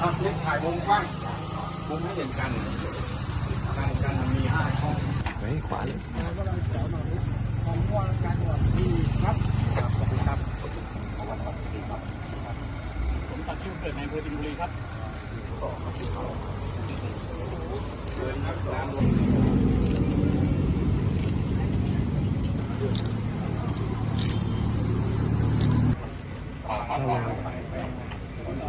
อะนี่ถ่ายมุมกว้างมุมให้เห็นกันกันกันมีห้าช่องเฮ้ยขวาเลยของวางการหวัดดีครับขอบคุณครับขอบคุณครับผมตัดชื่อเกิดในอำเภอตินบุรีครับเชิญนักน้ำ เ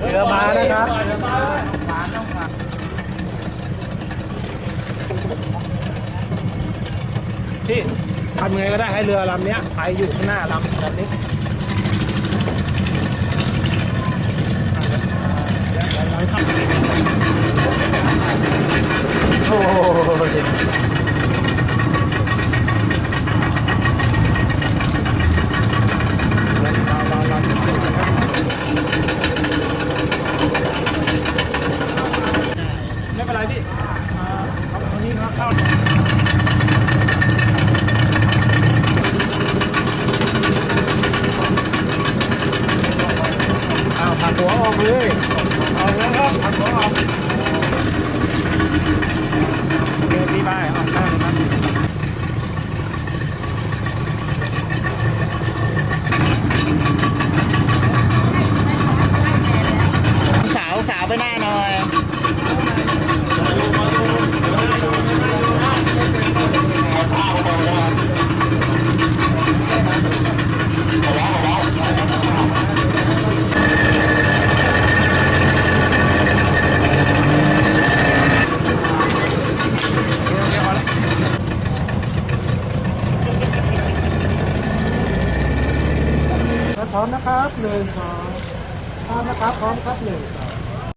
เรือมานะครับพี่ทำไงก็ได้ให้เรือลำนี้ไปอยู่ข้างหน้าลำแบบนี้โอ้ย ไม่เป็นไรพี่อ่าเอาตรงนี้ครับเข้าเอาผักหัวออกเลย เอาแล้วครับผักหัวออกเดี๋ยวพี่บายออกได้เลยครับสาวสาวไปหน้าหน่อย พร้อมนะครับหนึ่งสองพร้อมนะครับพร้อมครับหนึ่งสอง